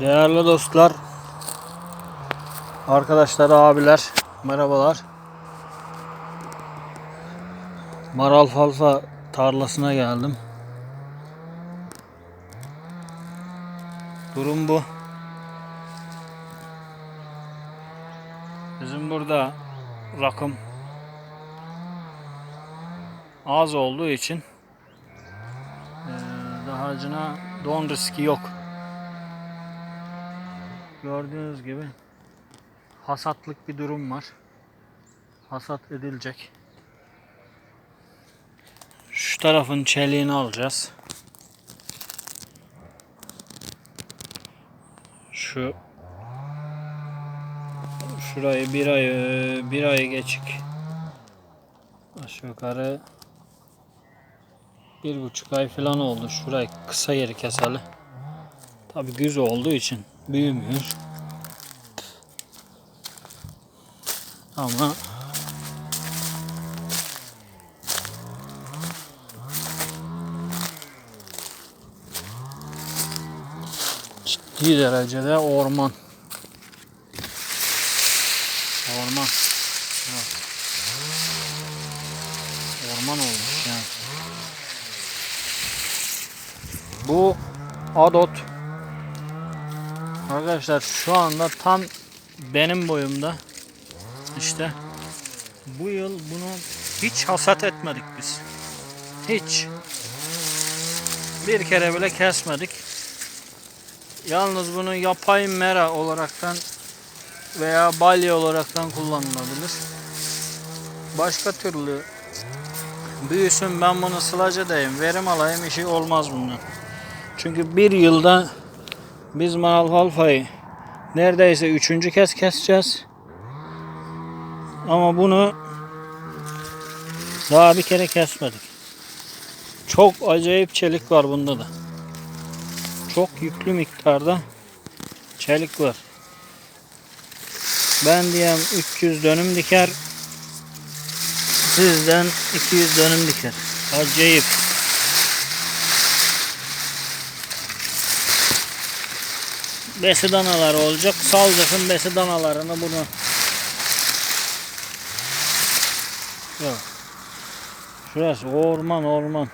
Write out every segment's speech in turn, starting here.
Değerli dostlar, arkadaşlar, abiler, merhabalar. Maral Falfa tarlasına geldim. Durum bu. Bizim burada rakım az olduğu için eee dahacına don riski yok. Gördüğünüz gibi hasatlık bir durum var. Hasat edilecek. Şu tarafın çeliğini alacağız. Şu şurayı bir ay bir ay geçik aşağı yukarı bir buçuk ay falan oldu. Şurayı kısa yeri keseli. Tabi güz olduğu için büyümüyor. Ama ciddi derecede orman. Orman. Orman olmuş yani. Bu adot Arkadaşlar şu anda tam benim boyumda işte bu yıl bunu hiç hasat etmedik biz. Hiç. Bir kere bile kesmedik. Yalnız bunu yapay mera olaraktan veya balya olaraktan kullanılabilir. Başka türlü büyüsün ben bunu sılaca dayım verim alayım işi olmaz bundan. Çünkü bir yılda biz malfalfayı neredeyse üçüncü kez keseceğiz. Ama bunu daha bir kere kesmedik. Çok acayip çelik var bunda da. Çok yüklü miktarda çelik var. Ben diyem 300 dönüm diker. Sizden 200 dönüm diker. Acayip. Besi danaları olacak. Salacaksın besi danalarını bunu. Yok. Şurası orman orman.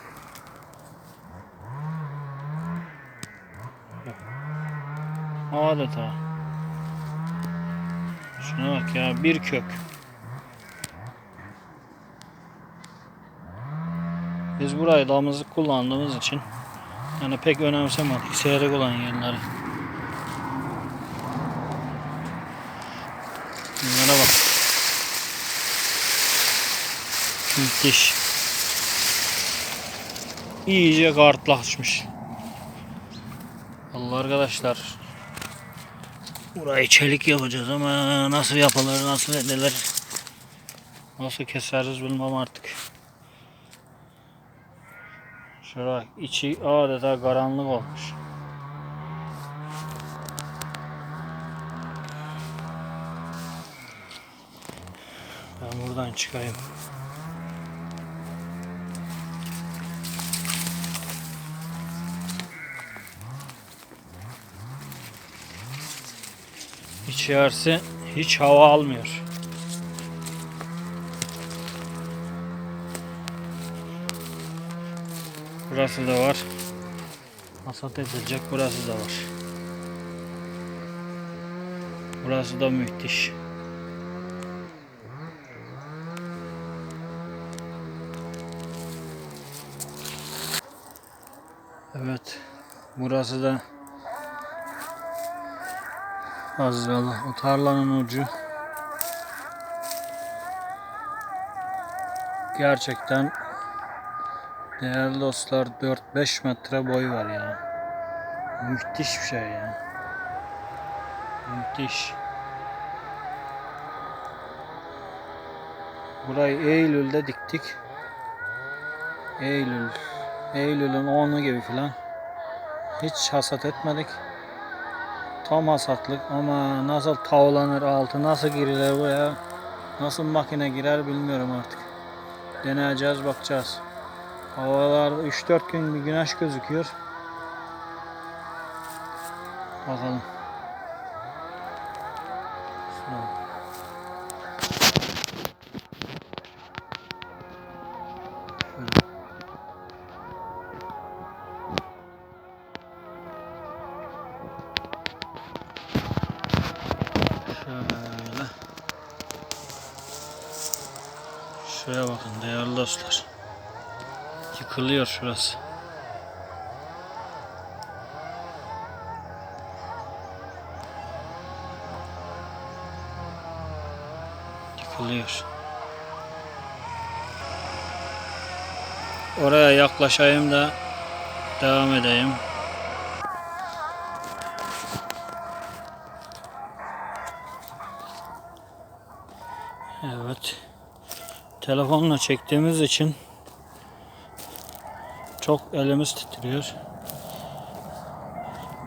Adeta. Şuna bak ya bir kök. Biz burayı damızlık kullandığımız için yani pek önemsemedik seyrek olan yerleri. Bunlara bak. Müthiş. İyice kartlaşmış. Allah arkadaşlar. Burayı çelik yapacağız ama nasıl yapılır, nasıl edilir, nasıl keseriz bilmem artık. Şurada içi adeta karanlık olmuş. Ben buradan çıkayım. İçerisi hiç hava almıyor. Burası da var. Hasat edilecek burası da var. Burası da müthiş. Evet. Burası da Azralı. O tarlanın ucu. Gerçekten değerli dostlar 4-5 metre boy var ya. Müthiş bir şey ya. Müthiş. Burayı Eylül'de diktik. Eylül. Eylül'ün 10'u gibi filan. Hiç hasat etmedik. Tam hasatlık ama nasıl tavlanır altı nasıl girilir buraya nasıl makine girer bilmiyorum artık. Deneyeceğiz bakacağız. Havalarda 3-4 gün bir güneş gözüküyor. Bakalım. Şuraya bakın değerli dostlar. Yıkılıyor şurası. Yıkılıyor. Oraya yaklaşayım da devam edeyim. Evet. Telefonla çektiğimiz için çok elimiz titriyor.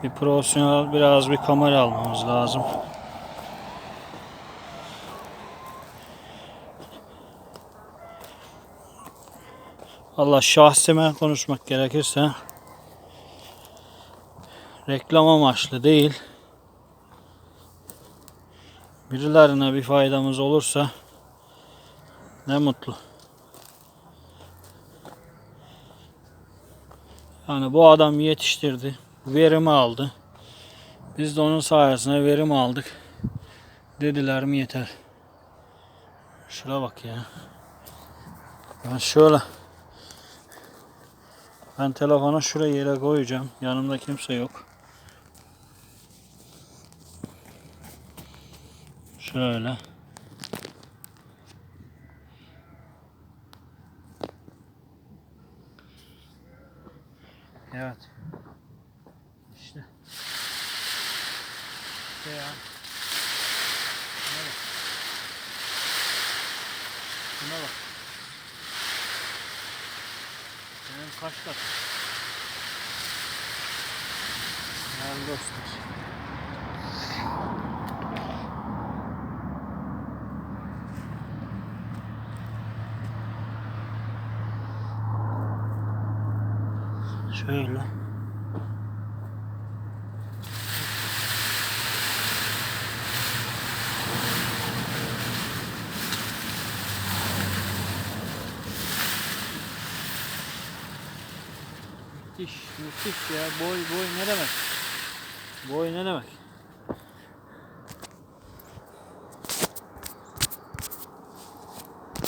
Bir profesyonel biraz bir kamera almamız lazım. Allah şahsime konuşmak gerekirse reklam amaçlı değil. Birilerine bir faydamız olursa ne mutlu. Yani bu adam yetiştirdi, verimi aldı. Biz de onun sayesinde verim aldık. Dediler mi yeter. Şuna bak ya. Ben şöyle ben telefonu şuraya yere koyacağım. Yanımda kimse yok. Şöyle. Evet. İşte. İşte ya. Bak. Şuna bak. Benim kaç kat? Değerli dostlar. Şöyle. Müthiş, müthiş ya. Boy, boy ne demek? Boy ne demek?